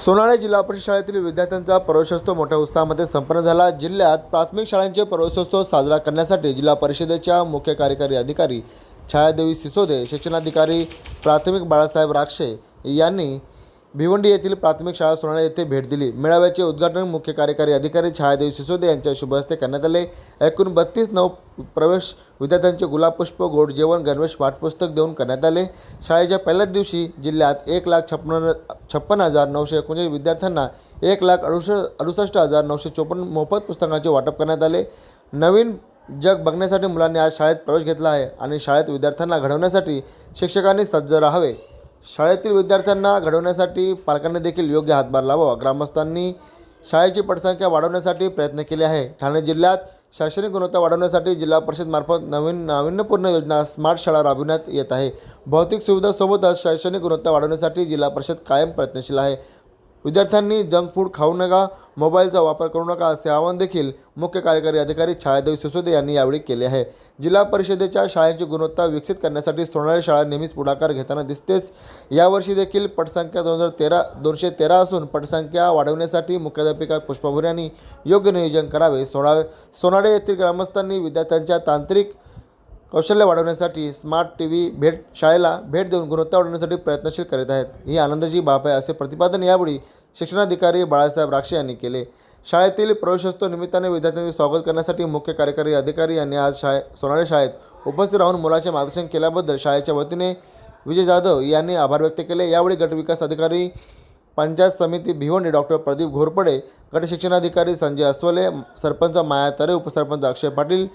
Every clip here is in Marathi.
सोनाळे जिल्हा परिषद शाळेतील विद्यार्थ्यांचा प्रवेशोत्सव मोठ्या उत्साहामध्ये संपन्न झाला. जिल्ह्यात प्राथमिक शाळांचे प्रवेशोत्सव साजरा करण्यासाठी जिल्हा परिषदेच्या मुख्य कार्यकारी अधिकारी छायादेवी सिसोदे शिक्षणाधिकारी प्राथमिक बाळासाहेब राक्षे यांनी भिवंडी येथील प्राथमिक शाळा सोनाळे येथे भेट दिली. मेळाव्याचे उद्घाटन मुख्य कार्यकारी अधिकारी छायादेवी सिसोदे यांच्या शुभ हस्ते करण्यात आले. एकूण बत्तीस नऊ प्रवेश विद्यार्थ्यांचे गुलाबपुष्प गोड जेवण गणवेश पाठपुस्तक देऊन करण्यात आले. शाळेच्या पहिल्याच दिवशी जिल्ह्यात एक लाख छप्पन्न छप्पन्न हजार नऊशे एकोणचाळीस विद्यार्थ्यांना एक लाख अडुस अडुसष्ट हजार नऊशे चोपन्न मोफत पुस्तकांचे वाटप करण्यात आले. नवीन जग बघण्यासाठी मुलांनी आज शाळेत प्रवेश घेतला आहे आणि शाळेत विद्यार्थ्यांना घडवण्यासाठी शिक्षकांनी सज्ज राहावे. शाळेतील विद्यार्थ्यांना घडवण्यासाठी पालकांनी देखील योग्य हातभार लावावा. ग्रामस्थांनी शाळेची पटसंख्या वाढवण्यासाठी प्रयत्न केले आहे. ठाणे जिल्ह्यात शैक्षणिक गुणवत्ता वाढवण्यासाठी जिल्हा परिषदमार्फत नवीन नाविन्यपूर्ण योजना स्मार्ट शाळा राबविण्यात येत आहे. भौतिक सुविधासोबतच शैक्षणिक गुणवत्ता वाढवण्यासाठी जिल्हा परिषद कायम प्रयत्नशील आहे. विद्यार्थ्यांनी जंक फूड खाऊ नका मोबाईलचा वापर करू नका असे आवाहन देखील मुख्य कार्यकारी अधिकारी छायादेवी सिसोदे यांनी यावेळी केले आहे. जिल्हा परिषदेच्या शाळांची गुणवत्ता विकसित करण्यासाठी सोनाळी शाळा नेहमीच पुढाकार घेताना दिसतेच. यावर्षी देखील पटसंख्या दोन हजार तेरा दोनशे तेरा असून पटसंख्या वाढवण्यासाठी मुख्याध्यापिका पुष्पाभुर यांनी योग्य नियोजन करावे. सोनावे सोनाळे येथील ग्रामस्थांनी विद्यार्थ्यांच्या तांत्रिक कौशल्य वाढवण्यासाठी स्मार्ट टी व्ही भेट शाळेला भेट देऊन गुणवत्ता वाढवण्यासाठी प्रयत्नशील करीत आहेत. ही आनंदाची बाब आहे असे प्रतिपादन यावेळी शिक्षणाधिकारी बाळासाहेब राक्षे यांनी केले. शाळेतील प्रवेशोत्सव निमित्ताने विद्यार्थ्यांचे स्वागत करण्यासाठी मुख्य कार्यकारी अधिकारी यांनी आज शाळे सोनाळे शाळेत उपस्थित राहून मुलाचे मार्गदर्शन केल्याबद्दल शाळेच्या वतीने विजय जाधव यांनी आभार व्यक्त केले. यावेळी गटविकास अधिकारी पंचायत समिती भिवंडी डॉक्टर प्रदीप घोरपडे गट शिक्षणाधिकारी संजय अस्वले सरपंच माया तरे उपसरपंच अक्षय पाटील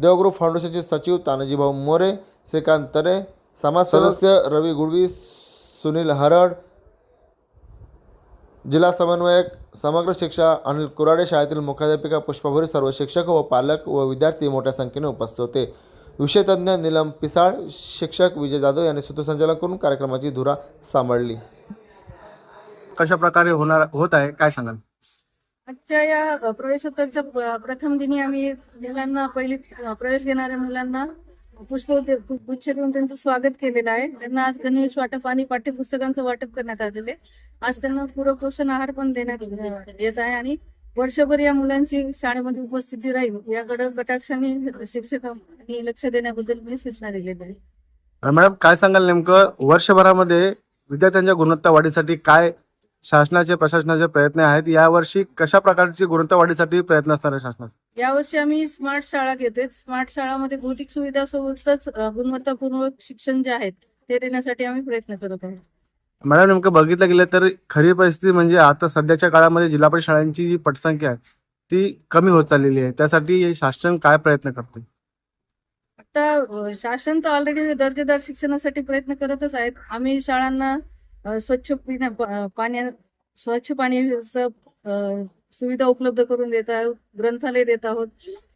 देवगुरु फाउंडेशनचे सचिव तानाजीभाऊ मोरे श्रीकांत तरे समाज सदस्य रवी गुडवी सुनील हरड जिल्हा समन्वयक समग्र शिक्षा अनिल कुराडे शाळेतील मुख्याध्यापिका पुष्पाभुरी सर्व शिक्षक व पालक व विद्यार्थी मोठ्या संख्येने उपस्थित होते. विषयतज्ञ निलम पिसाळ शिक्षक विजय जाधव यांनी सूत्रसंचालन करून कार्यक्रमाची धुरा सांभाळली. कशा प्रकारे होणार होत आहे काय सांगाल? आजच्या या प्रवेशोत्तरच्या प्रथम दिनी आम्ही मुलांना पहिली प्रवेश घेणाऱ्या मुलांना पुष्प गुच्छ देऊन त्यांचं स्वागत केलेलं आहे. त्यांना आज गणवेश वाटप आणि पाठ्यपुस्तकांचं वाटप करण्यात आलेले आज त्यांना पूरक पोषण आहार पण देण्यात येत आहे आणि वर्षभर या मुलांची शाळेमध्ये उपस्थिती राहील. याकडे कटाक्षाने शिक्षकांनी लक्ष देण्याबद्दल मी सूचना दिलेली आहे. मॅडम काय सांगाल नेमकं? वर्षभरामध्ये विद्यार्थ्यांच्या गुणवत्ता वाढीसाठी काय शासनाचे प्रशासनाचे प्रयत्न आहेत. यावर्षी कशा प्रकारची गुणवत्ता वाढीसाठी प्रयत्न असणार आहे शासनाचे यावर्षी आम्ही स्मार्ट शाळा घेतोय. स्मार्ट शाळामध्ये भौतिक सुविधासोबतच अ, गुणवत्तापूर्वक शिक्षण जे आहेत ते देण्यासाठी आम्ही प्रयत्न करत आहोत. मॅडम नेमकं बघितलं गेलं तर खरी परिस्थिती म्हणजे आता सध्याच्या काळामध्ये जिल्हा परिषद शाळांची जी पटसंख्या आहे ती कमी होत चाललेली आहे. त्यासाठी शासन काय प्रयत्न करते आता अ, शासन तर ऑलरेडी दर्जेदार शिक्षणासाठी प्रयत्न करतच आहेत. आम्ही शाळांना स्वच्छ पिण्या पाण्या स्वच्छ पाण्याचं सुविधा उपलब्ध करून देत आहोत ग्रंथालय देत आहोत.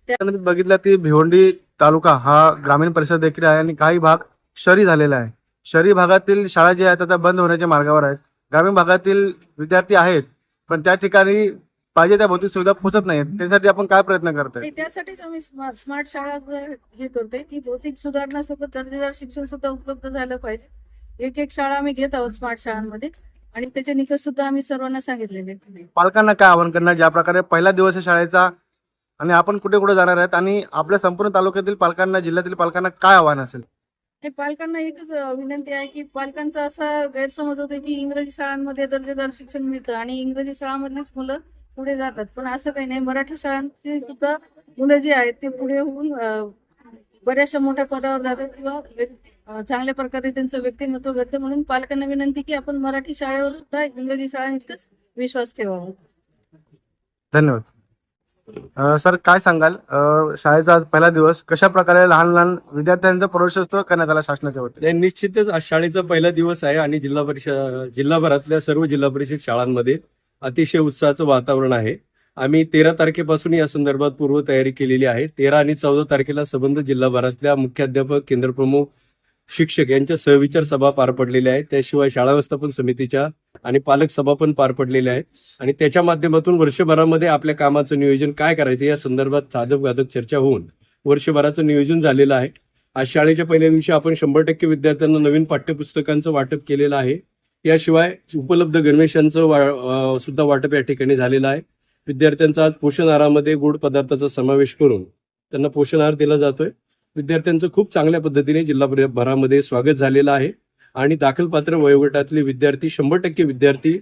त्यामध्ये बघितलं की भिवंडी तालुका हा ग्रामीण परिसर देखील आहे आणि काही भाग शहरी झालेला आहे. शहरी भागातील शाळा ज्या आहेत आता बंद होण्याच्या मार्गावर आहेत. ग्रामीण भागातील विद्यार्थी आहेत पण त्या ठिकाणी पाहिजे त्या भौतिक सुविधा पोहोचत नाहीत. त्यासाठी आपण काय प्रयत्न करतोय? आणि त्यासाठीच आम्ही स्मा- स्मार्ट शाळा हे करतोय की भौतिक सुधारणासोबत दर्जेदार शिक्षण सुद्धा उपलब्ध झालं पाहिजे. एक एक शाळा आम्ही घेत आहोत स्मार्ट शाळांमध्ये. आणि त्याचे निकष सुद्धा आम्ही सर्वांना सांगितलेले आहेत. पालकांना काय आवाहन करणार? ज्या प्रकारे पहिला दिवस आहे शाळेचा आणि आपण कुठे कुठे जाणार आहेत आणि आपल्या संपूर्ण तालुक्यातील पालकांना जिल्ह्यातील पालकांना काय आव्हान असेल? हे पालकांना एकच अ, विनंती आहे की पालकांचा असा गैरसमज होतो की इंग्रजी शाळांमध्ये दर्जेदार शिक्षण मिळतं आणि इंग्रजी शाळांमधलीच मुलं पुढे जातात. पण असं काही नाही. मराठी शाळांची सुद्धा मुलं जी आहेत ते पुढे होऊन अ, बऱ्याचशा मोठ्या पदावर जातात किंवा चांगल्या प्रकारे त्यांचं व्यक्तिमत्व घडतं म्हणून पालकांना विनंती की आपण मराठी शाळेवर सुद्धा इंग्रजी शाळांइतकंच विश्वास ठेवावा. धन्यवाद. सर काय सांगाल? शाळेचा आज पहिला दिवस कशा प्रकारे लहान लहान विद्यार्थ्यांचा प्रवेशोत्सव करण्यात आला शासनाच्या वतीने? निश्चितच आज शाळेचा पहिला दिवस आहे आणि जिल्हा परिषद जिल्हाभरातल्या सर्व जिल्हा परिषद शाळांमध्ये अतिशय उत्साहाचं वातावरण आहे. आम्ही तेरा तारखेपासून या संदर्भात पूर्वतयारी केलेली आहे. तेरा आणि चौदा तारखेला संबंध जिल्हाभरातल्या मुख्याध्यापक केंद्रप्रमुख शिक्षक यांच्या सहविचार सभा पार पडलेल्या आहेत. त्याशिवाय शाळा व्यवस्थापन समितीच्या आणि पालक सभा पण पार पडलेल्या आहेत. आणि त्याच्या माध्यमातून वर्षभरामध्ये आपल्या कामाचं नियोजन काय करायचं या संदर्भात साधक गाधक चर्चा होऊन वर्षभराचं नियोजन झालेलं आहे. आज शाळेच्या पहिल्या दिवशी आपण शंभर टक्के विद्यार्थ्यांना नवीन पाठ्यपुस्तकांचं वाटप केलेलं आहे. याशिवाय उपलब्ध गणवेशांचं वा सुद्धा वाटप या ठिकाणी झालेलं आहे. विद्यार्थ्यांचा आज पोषण आहारामध्ये गोड पदार्थाचा समावेश करून त्यांना पोषण आहार दिला जातोय. विद्यार्थ्यांचं खूप चांगल्या पद्धतीने जिल्हा भरामध्ये स्वागत झालेलं आहे आणि दाखलपात्र वयोगटातले विद्यार्थी शंभर टक्के विद्यार्थी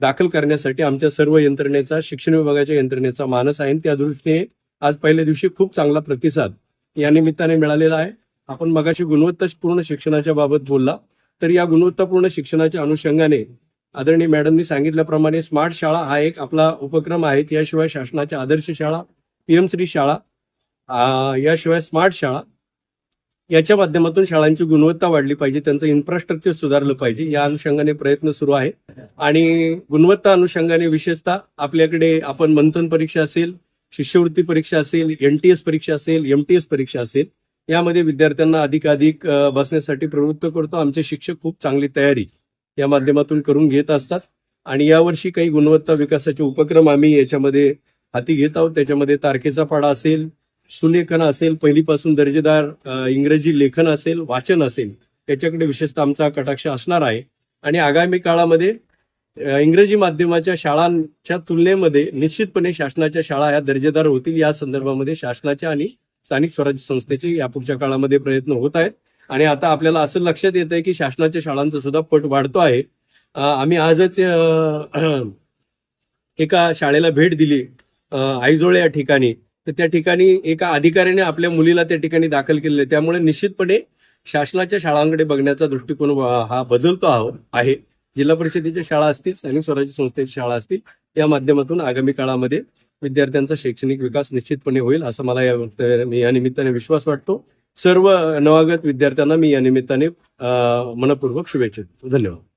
दाखल करण्यासाठी आमच्या सर्व यंत्रणेचा शिक्षण विभागाच्या यंत्रणेचा मानस आहे. आणि त्या दृष्टीने आज पहिल्या दिवशी खूप चांगला प्रतिसाद या निमित्ताने मिळालेला आहे. आपण मगाशी गुणवत्तापूर्ण शिक्षणाच्या बाबत बोलला. तर या गुणवत्तापूर्ण शिक्षणाच्या अनुषंगाने आदरणीय मॅडमनी सांगितल्याप्रमाणे स्मार्ट शाळा हा एक आपला उपक्रम आहे. याशिवाय शासनाच्या आदर्श शाळा पीएमश्री शाळा याशिवाय स्मार्ट शाळा याच्या माध्यमातून शाळांची गुणवत्ता वाढली पाहिजे त्यांचं इन्फ्रास्ट्रक्चर सुधारलं पाहिजे या अनुषंगाने प्रयत्न सुरू आहे. आणि गुणवत्ता अनुषंगाने विशेषतः आपल्याकडे आपण मंथन परीक्षा असेल शिष्यवृत्ती परीक्षा असेल एनटीएस परीक्षा असेल एमटीएस परीक्षा असेल यामध्ये विद्यार्थ्यांना अधिकाधिक बसण्यासाठी प्रवृत्त करतो. आमचे शिक्षक खूप चांगली तयारी या माध्यमातून करून घेत असतात. आणि यावर्षी काही गुणवत्ता विकासाचे उपक्रम आम्ही याच्यामध्ये हाती घेत आहोत. त्याच्यामध्ये तारखेचा पाडा असेल सुलेखन असेल पहिलीपासून दर्जेदार इंग्रजी लेखन असेल वाचन असेल त्याच्याकडे विशेषतः आमचा कटाक्ष असणार आहे. आणि आगामी काळामध्ये इंग्रजी माध्यमाच्या शाळांच्या तुलनेमध्ये निश्चितपणे शासनाच्या शाळा ह्या दर्जेदार होतील. या संदर्भामध्ये शासनाच्या आणि स्थानिक स्वराज्य संस्थेचे यापुढच्या काळामध्ये प्रयत्न होत आहेत. आणि आता आपल्याला असं लक्षात येत आहे की शासनाच्या शाळांचा सुद्धा पट वाढतो आहे. आम्ही आजच एका शाळेला भेट दिली आईजोळे या ठिकाणी. तर त्या ठिकाणी एका अधिकाऱ्याने आपल्या मुलीला त्या ठिकाणी दाखल केलेले त्यामुळे निश्चितपणे शासनाच्या शाळांकडे बघण्याचा दृष्टिकोन हा बदलतो आहो आहे. जिल्हा परिषदेच्या शाळा असतील स्थानिक स्वराज्य संस्थेच्या शाळा असतील या माध्यमातून आगामी काळामध्ये विद्यार्थ्यांचा शैक्षणिक विकास निश्चितपणे होईल असं मला या मी या निमित्ताने विश्वास वाटतो. सर्व नवागत विद्यार्थ्यांना मी या निमित्ताने मनपूर्वक शुभेच्छा देतो. धन्यवाद.